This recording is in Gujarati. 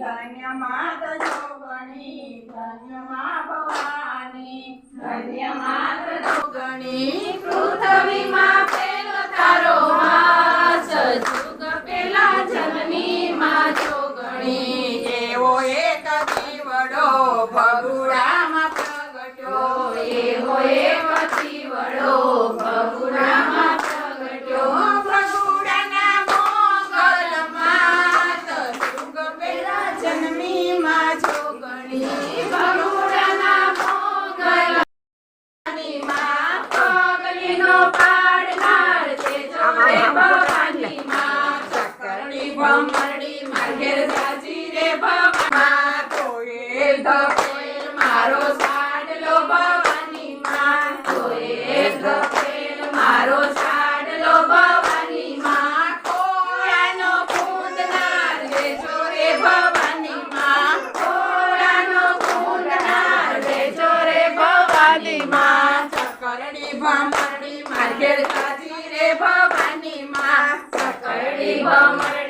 ધન્ય માત જોગણી ધન્ય મા ભવાની ધન્ય માત જોગણી પૃથ્વી મા વડો ભગુડામાં પ્રગટ્યો એવો એ પછી વડો ભગુડા. દાદી માં ચકરડી ભમરડી માં ઘેર રે ભવાની માં ચકરડી ભમરડી